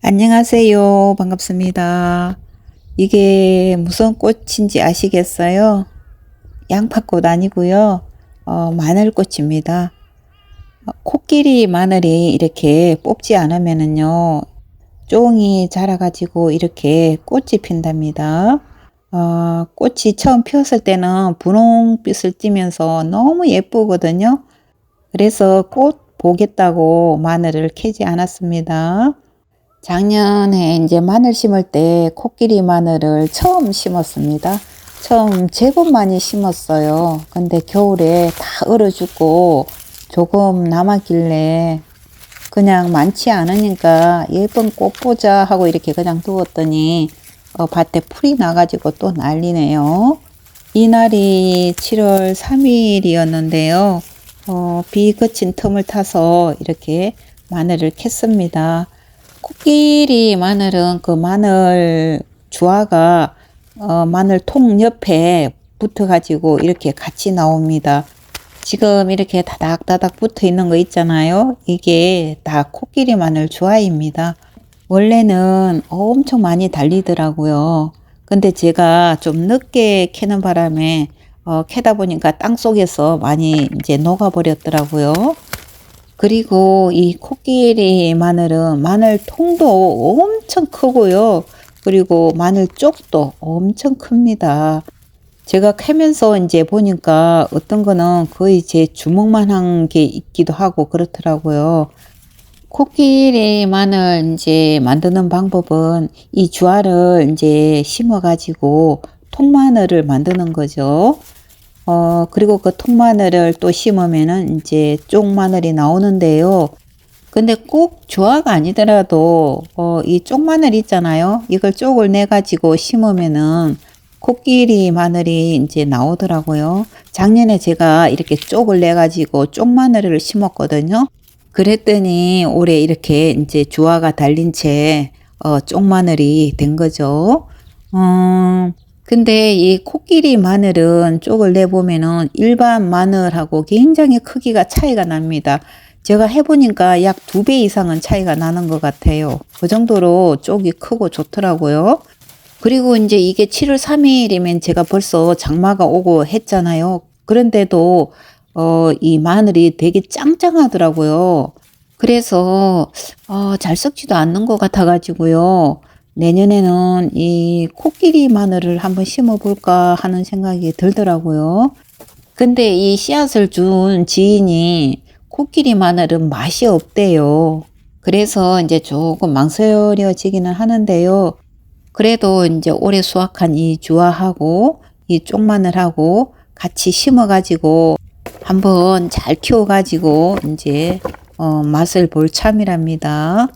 안녕하세요. 반갑습니다. 이게 무슨 꽃인지 아시겠어요? 양파꽃 아니고요. 어, 마늘꽃입니다. 어, 코끼리 마늘이 이렇게 뽑지 않으면은요, 쫑이 자라가지고 이렇게 꽃이 핀답니다. 어, 꽃이 처음 피었을 때는 분홍빛을 띠면서 너무 예쁘거든요. 그래서 꽃 보겠다고 마늘을 캐지 않았습니다. 작년에 이제 마늘 심을 때 코끼리 마늘을 처음 심었습니다. 처음 제법 많이 심었어요. 근데 겨울에 다 얼어 죽고 조금 남았길래 그냥 많지 않으니까 예쁜 꽃 보자 하고 이렇게 그냥 두었더니 어, 밭에 풀이 나가지고 또 난리네요. 이날이 7월 3일이었는데요. 어, 비 그친 틈을 타서 이렇게 마늘을 캤습니다. 코끼리 마늘은 그 마늘 주화가 어, 마늘 통 옆에 붙어 가지고 이렇게 같이 나옵니다. 지금 이렇게 다닥다닥 붙어 있는 거 있잖아요. 이게 다 코끼리 마늘 주화입니다. 원래는 엄청 많이 달리더라고요. 근데 제가 좀 늦게 캐는 바람에 어, 캐다 보니까 땅 속에서 많이 이제 녹아 버렸더라고요. 그리고 이 코끼리 마늘은 마늘 통도 엄청 크고요. 그리고 마늘 쪽도 엄청 큽니다. 제가 캐면서 이제 보니까 어떤 거는 거의 제 주먹만 한 게 있기도 하고 그렇더라고요. 코끼리 마늘 이제 만드는 방법은 이 주알을 이제 심어 가지고 통마늘을 만드는 거죠. 어, 그리고 그 통마늘을 또 심으면은 이제 쪽마늘이 나오는데요. 근데 꼭 조화가 아니더라도 어, 이 쪽마늘 있잖아요. 이걸 쪽을 내 가지고 심으면은 코끼리 마늘이 이제 나오더라고요. 작년에 제가 이렇게 쪽을 내 가지고 쪽마늘을 심었거든요. 그랬더니 올해 이렇게 이제 주화가 달린 채 어, 쪽마늘이 된 거죠. 음, 근데 이 코끼리 마늘은 쪽을 내보면은 일반 마늘하고 굉장히 크기가 차이가 납니다. 제가 해보니까 약 두 배 이상은 차이가 나는 것 같아요. 그 정도로 쪽이 크고 좋더라고요. 그리고 이제 이게 7월 3일이면 제가 벌써 장마가 오고 했잖아요. 그런데도 어, 이 마늘이 되게 짱짱하더라고요. 그래서 어, 잘 썩지도 않는 것 같아가지고요. 내년에는 이 코끼리 마늘을 한번 심어 볼까 하는 생각이 들더라고요. 근데 이 씨앗을 준 지인이 코끼리 마늘은 맛이 없대요. 그래서 이제 조금 망설여지기는 하는데요. 그래도 이제 올해 수확한 이 주화하고 이 쪽마늘하고 같이 심어가지고 한번 잘 키워가지고 이제 어, 맛을 볼 참이랍니다.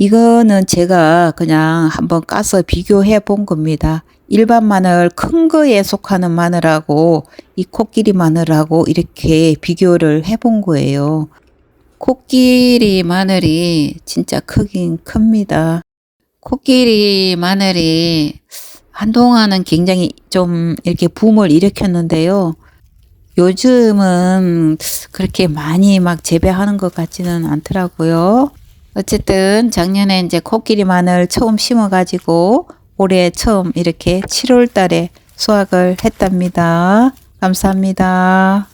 이거는 제가 그냥 한번 까서 비교해 본 겁니다. 일반 마늘 큰 거에 속하는 마늘하고 이 코끼리 마늘하고 이렇게 비교를 해 본 거예요. 코끼리 마늘이 진짜 크긴 큽니다. 코끼리 마늘이 한동안은 굉장히 좀 이렇게 붐을 일으켰는데요. 요즘은 그렇게 많이 막 재배하는 것 같지는 않더라고요. 어쨌든 작년에 이제 코끼리 마늘 처음 심어가지고 올해 처음 이렇게 7월 달에 수확을 했답니다. 감사합니다.